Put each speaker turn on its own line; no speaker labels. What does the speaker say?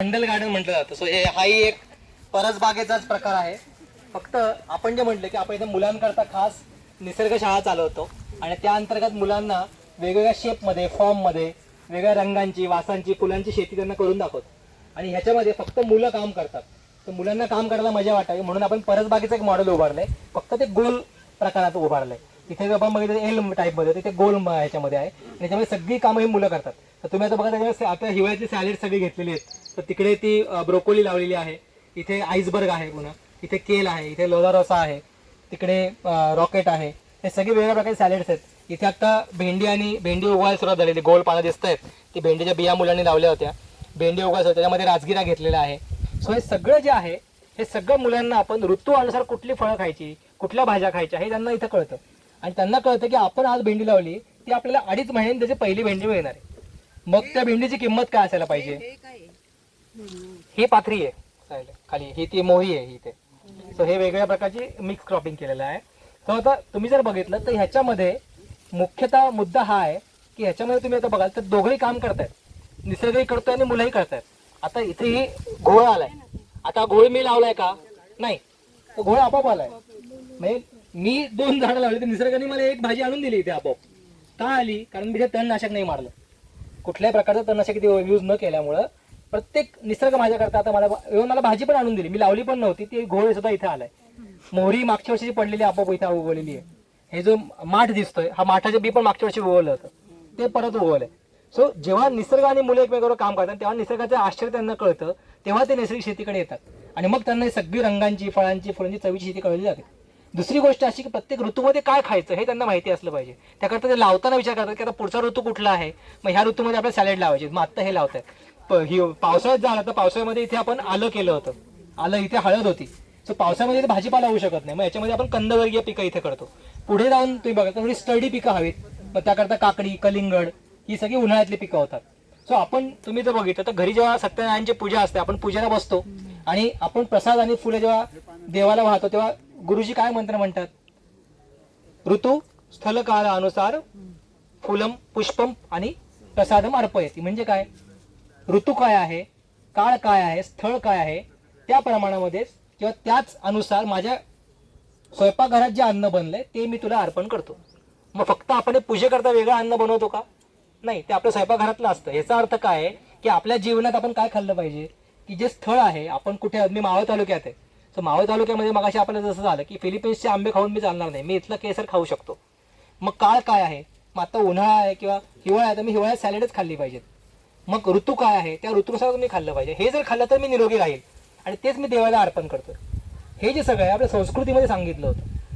मंडल garden म्हटलं जातं. So हे हाही एक परसबागेचाच प्रकार आहे. फक्त आपण जे म्हटलं की आपण इथे मुलांकरता खास निसर्ग शाळा चालवतो आणि त्या अंतर्गत मुलांना वेगवेगळ्या शेपमध्ये फॉर्ममध्ये वेगळ्या रंगांची वासांची फुलांची शेती त्यांना करून दाखवतो. आणि ह्याच्यामध्ये फक्त मुलं काम करतात. तर मुलांना काम करायला मजा वाटावी. म्हणून आपण परसबागेचं एक मॉडेल उभारलंय. फक्त ते गोल प्रकारात उभारलंय. तिथे जर आपण बघितलं एल टाईपमध्ये तिथे गोल ह्याच्यामध्ये आहे. त्याच्यामध्ये सगळी कामं ही मुलं करतात. तर तुम्ही आता बघा त्याच्यामध्ये आता हिवाळ्याची सॅलरी सगळी घेतलेली आहेत. तर तिकडे ती ब्रोकोली लावलेली आहे. इथे आईसबर्ग आहे पुन्हा. इथे केल आहे इथे लोला रसा आहे तिकडे रॉकेट आहे. हे सगळे वेगवेगळ्या प्रकारचे सॅलेड्स आहेत. इथे आता भेंडी आणि भेंडी उगवायला सुरुवात झालेली गोल पानं दिसत आहेत ती भेंडीच्या बिया मुलांनी लावल्या होत्या. भेंडी उगवायचं त्याच्यामध्ये राजगिरा घेतलेला आहे. सो हे सगळं जे आहे हे सगळं मुलांना आपण ऋतू अनुसार कुठली फळं खायची कुठल्या भाज्या खायच्या हे त्यांना इथं कळतं. आणि त्यांना कळतं की आपण आज भेंडी लावली ती आपल्याला अडीच महिन्यांनी त्याची पहिली भेंडी मिळणार आहे. मग त्या भेंडीची किंमत काय असायला पाहिजे? ही पाथरी आहे खाली ही ती मोही आहे इथे. सो हे वेगवेगळ्या प्रकारची मिक्स क्रॉपिंग केलेलं आहे. तर आता तुम्ही जर बघितलं तर ह्याच्यामध्ये मुख्यतः मुद्दा हा आहे की ह्याच्यामध्ये तुम्ही आता बघाल तर दोघंही काम करतायत. निसर्गही करतोय आणि मुलंही करतायत. आता इथे ही घोळ आलाय. आता घोळ मी लावलाय का? नाही. तो घोळ आपोआप आलाय. म्हणजे मी दोन झाडं लावली तर निसर्गाने मला एक भाजी आणून दिली इथे आपोआप. का आली? कारण तिथे तणनाशक नाही मारलं. कुठल्याही प्रकारचं तणनाशक इथे यूज न केल्यामुळं प्रत्येक निसर्ग माझ्या करता आता मला येऊन मला भाजी पण आणून दिली. मी लावली पण नव्हती. ती घोळे सुद्धा इथे आलाय. मोहरी मागच्या वर्षी पडलेली आपोआप इथे उगवलेली आहे. हे जो माठ दिसतोय हा माठाचे बी पण मागच्या वर्षी उगवलं होतं. ते परत उगवलंय. सो जेव्हा निसर्ग आणि मुलं एकमेकावर काम करतात तेव्हा निसर्गाचं आश्चर्य त्यांना कळतं. तेव्हा ते नैसर्गिक शेतीकडे येतात. आणि मग त्यांना सगळी रंगांची फळांची फुलांची चवीची शेती कळली जाते. दुसरी गोष्ट अशी की प्रत्येक ऋतूमध्ये काय खायचं हे त्यांना माहिती असलं पाहिजे. त्याकरता ते लावताना विचार करतात की आता पुढचा ऋतू कुठला आहे? मग ह्या ऋतूमध्ये आपल्याला सॅलेड लावायचे. मग आत्ता हे लावताय प- ही पावसाळ्यात झालं तर पावसाळ्यामध्ये इथे आपण आलं केलं होतं. आलं इथे हळद होती. सो पावसामध्ये इथे भाजीपाला होऊ शकत नाही. मग याच्यामध्ये आपण कंदवर्गीय पिकं इथे करतो. पुढे जाऊन तुम्ही बघा थोडी स्टडी पिकं हवीत. मग त्याकरता काकडी कलिंगड ही सगळी उन्हाळ्यातली पिकं होतात. सो आपण तुम्ही जर बघितलं तर घरी जेव्हा सत्यनारायणची पूजा असते आपण पूजेला बसतो. आणि आपण प्रसाद आणि फुले जेव्हा देवाला वाहतो तेव्हा गुरुजी काय मंत्र म्हणतात? ऋतू स्थल फुलम पुष्पम आणि प्रसादम अर्पयती. म्हणजे काय? ऋतू काय आहे काळ काय आहे स्थळ काय आहे त्या प्रमाणामध्येच किंवा त्याच अनुसार माझ्या स्वयंपाकघरात जे अन्न बनलंय ते मी तुला अर्पण करतो. मग फक्त आपण हे पूजेकरता वेगळं अन्न बनवतो का? नाही ते आपल्या स्वयंपाकघरातलं असतं. याचा अर्थ काय आहे की आपल्या जीवनात आपण काय खाल्लं पाहिजे की जे स्थळ आहे आपण कुठे आहोत? मी मावळ तालुक्यात आहे. तर मावळ तालुक्यामध्ये मगाशी आपल्याला जसं झालं की फिलिपिन्सचे आंबे खाऊन मी चालणार नाही. मी इथलं केसर खाऊ शकतो. मग काळ काय आहे? मग आता उन्हाळा आहे किंवा हिवाळा आहे तर मी हिवाळ्यात सॅलेडच खाल्ली पाहिजेत. मग ऋतू काय आहे? त्या ऋतूनुसार मी खाल्लं पाहिजे. हे जर खाल्लं तर मी निरोगी राहील. आणि तेच मी देवाला अर्पण करतो हे जे सगळं आहे आपल्या संस्कृतीमध्ये सांगितलं होतं.